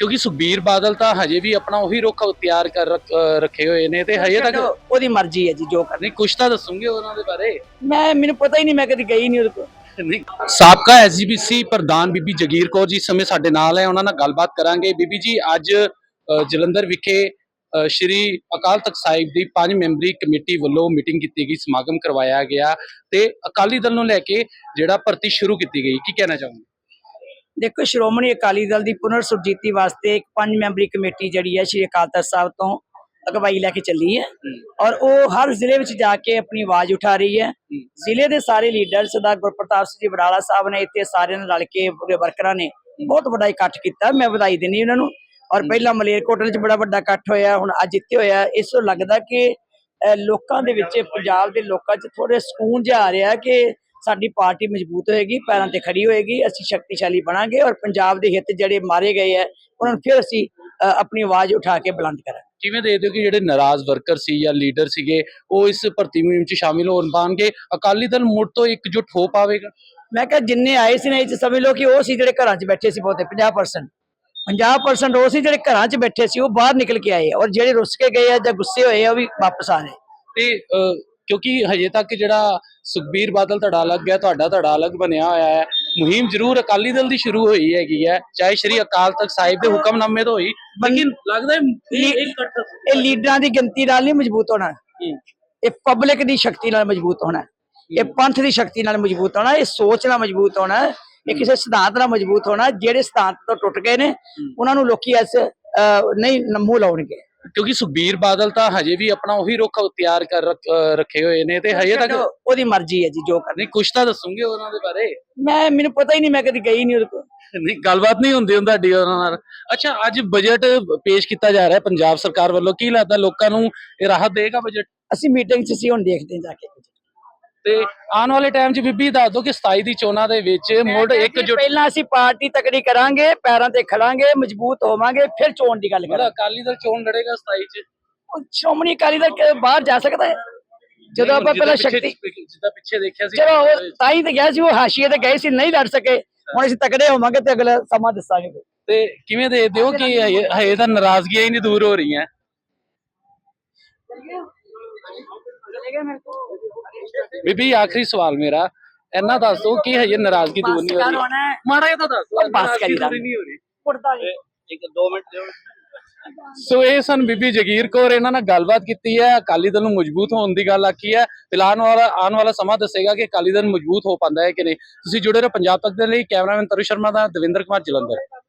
ਕਿਉਂਕਿ ਸੁਖਬੀਰ ਬਾਦਲ ਤਾਂ ਹਜੇ ਵੀ ਆਪਣਾ ਉਹੀ ਰੁਖ ਤਿਆਰ ਕਰ ਰੱਖ- ਅਹ ਰੱਖੇ ਹੋਏ ਨੇ ਤੇ ਹਜੇ ਤੱਕ ਉਹਦੀ ਮਰਜ਼ੀ ਹੈ ਜੀ ਜੋ ਕਰਨੀ। ਨਹੀਂ ਕੁਛ ਤਾਂ ਦੱਸੂਗੇ ਉਹਨਾਂ ਦੇ ਬਾਰੇ? ਮੈਂ ਮੈਨੂੰ ਪਤਾ ਹੀ ਨਹੀਂ ਮੈਂ ਕਦੀ ਗਈ ਨਹੀਂ ਉਹਦੇ ਕੋਲ। ਨਹੀਂ। ਸਾਬਕਾ ਐਸਜੀਪੀਸੀ ਪ੍ਰਧਾਨ ਬੀਬੀ ਜਗੀਰ ਕੌਰ ਜੀ ਇਸ ਸਮੇਂ ਸਾਡੇ ਨਾਲ ਹੈ ਉਹਨਾਂ ਨਾਲ ਗੱਲਬਾਤ ਕਰਾਂਗੇ। ਬੀਬੀ ਜੀ ਅੱਜ ਅ, ਜਲੰਧਰ ਵਿਖੇ ਅ, ਸ਼੍ਰੀ ਅਕਾਲ ਤਖਤ ਸਾਹਿਬ ਦੀ ਪੰਜ ਮੈਂਬਰੀ ਕਮੇਟੀ ਵੱਲੋਂ ਮੀਟਿੰਗ ਕੀਤੀ ਗਈ ਸਮਾਗਮ ਕਰਵਾਇਆ ਗਿਆ ਤੇ ਅਕਾਲੀ ਦਲ ਨੂੰ ਲੈ ਕੇ ਜਿਹੜਾ ਭਰਤੀ ਸ਼ੁਰੂ ਕੀਤੀ ਗਈ ਕੀ ਕਹਿਣਾ ਚਾਹੋਗੇ? ਦੇਖੋ ਸ਼੍ਰੋਮਣੀ ਅਕਾਲੀ ਦਲ ਦੀ ਪੁਨਰ ਸੁਰਜੀਤੀ ਵਾਸਤੇ ਇੱਕ ਪੰਜ ਮੈਂਬਰੀ ਕਮੇਟੀ ਜਿਹੜੀ ਹੈ ਸ਼੍ਰੀ ਅਕਾਲ ਤਖਤ ਸਾਹਿਬ ਤੋਂ ਅਗਵਾਈ ਲੈ ਕੇ ਚੱਲੀ ਹੈ। ਔਰ ਉਹ ਹਰ ਜ਼ਿਲ੍ਹੇ ਵਿੱਚ ਜਾ ਕੇ ਆਪਣੀ ਆਵਾਜ਼ ਉਠਾ ਰਹੀ ਹੈ। ਜ਼ਿਲ੍ਹੇ ਦੇ ਸਾਰੇ ਲੀਡਰ ਸਰਦਾਰ ਗੁਰਪ੍ਰਤਾਪ ਸਿੰਘ ਜੀ ਬਰਾੜਾ ਸਾਹਿਬ ਨੇ ਇੱਥੇ ਸਾਰਿਆਂ ਨੇ ਰਲ ਕੇ ਪੂਰੇ ਵਰਕਰਾਂ ਨੇ ਬਹੁਤ ਵੱਡਾ ਇਕੱਠ ਕੀਤਾ। ਮੈਂ ਵਧਾਈ ਦਿੰਦੀ ਉਹਨਾਂ ਨੂੰ। ਔਰ ਪਹਿਲਾਂ ਮਲੇਰਕੋਟਲੇ 'ਚ ਬੜਾ ਵੱਡਾ ਇਕੱਠ ਹੋਇਆ ਹੁਣ ਅੱਜ ਇੱਥੇ ਹੋਇਆ। ਇਸ ਤੋਂ ਲੱਗਦਾ ਕਿ ਲੋਕਾਂ ਦੇ ਵਿੱਚ ਪੰਜਾਬ ਦੇ ਲੋਕਾਂ 'ਚ ਥੋੜੇ ਸਕੂਨ ਜਿਹਾ ਆ ਰਿਹਾ ਕਿ ਸਾਡੀ ਪਾਰਟੀ ਮਜ਼ਬੂਤ ਹੋਏਗੀ ਪੈਰਾਂ ਤੇ ਖੜੀ ਹੋਏਗੀ ਅਸੀਂ ਸ਼ਕਤੀਸ਼ਾਲੀ ਬਣਾਂਗੇ ਔਰ ਪੰਜਾਬ ਦੇ ਹਿੱਤ ਜਿਹੜੇ ਮਾਰੇ ਗਏ ਹੈ ਉਹਨਾਂ ਨੂੰ ਫਿਰ ਅਸੀਂ ਆਪਣੀ ਆਵਾਜ਼ ਉਠਾ ਕੇ ਬੁਲੰਦ ਕਰਾਂਗੇ। ਕਿਵੇਂ ਦੇਖਦੇ ਹੋ ਕਿ ਜਿਹੜੇ ਨਾਰਾਜ਼ ਵਰਕਰ ਸੀ ਜਾਂ ਲੀਡਰ ਸੀਗੇ ਉਹ ਇਸ ਭਰਤੀ ਮੁਹਿੰਮ 'ਚ ਸ਼ਾਮਿਲ ਹੋਣ ਪਾਣਗੇ? ਅਕਾਲੀ ਦਲ ਮੁੜ ਤੋਂ ਇਕਜੁੱਟ ਹੋ ਪਾਵੇਗਾ? ਮੈਂ ਕਿਹਾ ਜਿੰਨੇ ਆਏ ਸੀ ਨਾ ਇਹ 'ਚ ਸਮਝ ਲਓ ਕਿ ਉਹ ਸੀ ਜਿਹੜੇ ਘਰਾਂ 'ਚ ਬੈਠੇ ਸੀ ਬਹੁਤੇ 50% 50% ਉਹ ਸੀ ਜਿਹੜੇ ਘਰਾਂ 'ਚ ਬੈਠੇ ਸੀ ਉਹ ਬਾਹਰ ਨਿਕਲ ਕੇ ਆਏ ਔਰ ਜਿਹੜੇ ਰੁੱਸ ਕੇ ਗਏ ਆ ਜਾਂ ਗੁੱਸੇ ਹੋਏ ਆ ਉਹ ਵੀ ਵਾਪਸ ਆ ਗਏ ਤੇ ਕਿਉਂਕਿ ਹਜੇ ਤੱਕ ਜਿਹੜਾ ਸੁਖਬੀਰ ਬਾਦਲ ਧੜਾ ਅਲੱਗ ਹੈ ਤੁਹਾਡਾ ਧੜਾ ਅਲੱਗ ਬਣਿਆ ਹੋਇਆ ਹੈ। ਮੁਹਿੰਮ ਜ਼ਰੂਰ ਅਕਾਲੀ ਦਲ ਦੀ ਸ਼ੁਰੂ ਹੋਈ ਹੈਗੀ ਹੈ ਚਾਹੇ ਸ਼੍ਰੀ ਅਕਾਲ ਤਖਤ ਸਾਹਿਬ ਦੇ ਹੁਕਮਨਾਮੇ ਤੋਂ ਹੋਈ ਲੇਕਿਨ ਲੱਗਦਾ ਹੈ ਇਹ ਇਹ ਇਕੱਠ ਇਹ ਲੀਡਰਾਂ ਦੀ ਗਿਣਤੀ ਨਾਲ ਨਹੀਂ ਮਜ਼ਬੂਤ ਹੋਣਾ। ਇਹ ਪਬਲਿਕ ਦੀ ਸ਼ਕਤੀ ਨਾਲ ਮਜ਼ਬੂਤ ਹੋਣਾ। ਇਹ ਪੰਥ ਦੀ ਸ਼ਕਤੀ ਨਾਲ ਮਜ਼ਬੂਤ ਹੋਣਾ ਇਹ ਸੋਚ ਨਾਲ ਮਜ਼ਬੂਤ ਹੋਣਾ ਇਹ ਕਿਸੇ ਸਿਧਾਂਤ ਨਾਲ ਮਜ਼ਬੂਤ ਹੋਣਾ ਜਿਹੜੇ ਸਿਧਾਂਤ ਤੋਂ ਟੁੱਟ ਗਏ ਨੇ ਉਹਨਾਂ ਨੂੰ ਲੋਕੀ ਐਸ ਨਹੀਂ ਨਮੂ ਲਾਉਣਗੇ। ਕਿਉਂਕਿ ਸੁਖਬੀਰ ਬਾਦਲ ਤਾਂ ਹਜੇ ਵੀ ਆਪਣਾ ਉਹੀ ਰੁਖ ਤਿਆਰ ਕਰ ਰੱਖ- ਹੋਏ ਨੇ ਤੇ ਹਜੇ ਤੱਕ ਉਹਦੀ ਮਰਜ਼ੀ ਹੈ ਜੀ ਜੋ ਕਰਨੀ। ਨਹੀਂ ਕੁਛ ਤਾਂ ਦੱਸੂਗੇ ਉਹਨਾਂ ਦੇ ਬਾਰੇ? ਮੈਂ ਮੈਨੂੰ ਪਤਾ ਹੀ ਨਹੀਂ ਮੈਂ ਕਦੀ ਗਈ ਨਹੀਂ ਉਹਦੇ ਕੋਲ। ਨਹੀਂ ਗੱਲਬਾਤ ਨਹੀਂ ਹੁੰਦੀ ਹੁੰਦਾ ਤੁਹਾਡੀ ਉਹਨਾਂ ਨਾਲ। ਅੱਛਾ ਅੱਜ ਬਜਟ ਪੇਸ਼ ਕੀਤਾ ਜਾ ਰਿਹਾ ਹੈ ਪੰਜਾਬ ਸਰਕਾਰ ਵੱਲੋਂ। ਕੀ ਲੱਗਦਾ ਲੋਕਾਂ ਨੂੰ ਇਹ ਰਾਹਤ ਦੇਗਾ ਬਜਟ ਅਸੀਂ ਮੀਟਿੰਗ 'ਚ ਸੀ ਹੁਣ ਦੇਖਦੇ ਹਾਂ ਜਾ ਕੇ। ਤੇ ਆਉਣ ਵਾਲੇ ਟਾਈਮ 'ਚ ਬੀਬੀ ਦੱਸ ਦਿਓ ਕਿ 27 ਦੀ ਚੋਣਾਂ ਦੇ ਵਿੱਚ ਮੁੜ ਇੱਕਜੁੱਟ ਪਹਿਲਾਂ ਅਸੀਂ ਪਾਰਟੀ ਤਕੜੀ ਕਰਾਂਗੇ ਪੈਰਾਂ ਤੇ ਖੜਾਂਗੇ ਮਜ਼ਬੂਤ ਹੋਵਾਂਗੇ ਫਿਰ ਚੋਣ ਦੀ ਗੱਲ ਕਰਾਂਗੇ। ਅਕਾਲੀ ਦਲ ਚੋਣ ਲੜੇਗਾ 27 'ਚ। ਉਹ ਸ਼੍ਰੋਮਣੀ ਅਕਾਲੀ ਦਲ ਬਾਹਰ ਜਾ ਸਕਦਾ ਹੈ। ਜਦੋਂ ਆਪਾਂ ਪਹਿਲਾਂ ਸ਼ਕਤੀ ਜਿੱਦਾਂ ਪਿੱਛੇ ਦੇਖਿਆ ਸੀ। ਚਲੋ ਤਾਂ ਹੀ ਤਾਂ ਗਿਆ ਸੀ ਉਹ ਹਾਸ਼ੀਏ ਤੇ ਗਏ ਸੀ ਨਹੀਂ ਲੜ ਸਕੇ। ਹੁਣ ਅਸੀਂ ਤਕੜੇ ਹੋਵਾਂਗੇ ਤੇ ਅਗਲਾ ਸਮਾਂ ਦੱਸਾਂਗੇ। ਤੇ ਕਿਵੇਂ ਦੇਖਦੇ ਹੋ ਕਿ ਹਜੇ ਤਾਂ ਨਾਰਾਜ਼ਗੀਆਂ ਹੀ ਨਹੀਂ ਦੂਰ ਹੋ ਰਹੀਆਂ? ਬੀਬੀ ਆਖਰੀ ਸਵਾਲ ਮੇਰਾ। ਇੰਨਾ ਦੱਸ ਦਿਓ ਕਿ ਹਜੇ ਨਾਰਾਜ਼ਗੀ ਦੂਰ ਨਹੀਂ ਹੋ ਰਹੀ? ਕਰ ਹੋਣਾ। ਹੈ। ਮਾੜਾ ਜਿਹਾ ਤਾਂ ਦੱਸ ਬਸ ਨਾਰਾਜ਼ਗੀ ਕਰੀ ਦੂਰ ਹੀ ਨਹੀਂ ਹੋ ਰਹੀ। ਉੱਡਦਾ ਜੀ ਇੱਕ 2 ਮਿੰਟ ਦਿਓ ਸੋ ਇਹ ਸਨ ਬੀਬੀ ਜਗੀਰ ਕੌਰ ਇਹਨਾਂ ਨਾਲ ਗੱਲਬਾਤ ਕੀਤੀ ਹੈ। ਅਕਾਲੀ ਦਲ ਨੂੰ ਮਜ਼ਬੂਤ ਹੋਣ ਦੀ ਗੱਲ ਆਖੀ ਹੈ। ਫਿਲਹਾਲ ਵਾਲਾ ਆਉਣ ਵਾਲਾ ਸਮਾਂ ਦੱਸੇਗਾ ਕਿ ਅਕਾਲੀ ਦਲ ਮਜ਼ਬੂਤ ਹੋ ਪਾਉਂਦਾ ਹੈ ਕਿ ਨਹੀਂ। ਤੁਸੀਂ ਜੁੜੇ ਰਹੋ ਪੰਜਾਬ ਤੱਕ ਦੇ ਲਈ ਕੈਮਰਾਮੈਨ ਤਰੁ ਸ਼ਰਮਾ ਦਾ ਦਵਿੰਦਰ ਕੁਮਾਰ ਜਲੰਧਰ।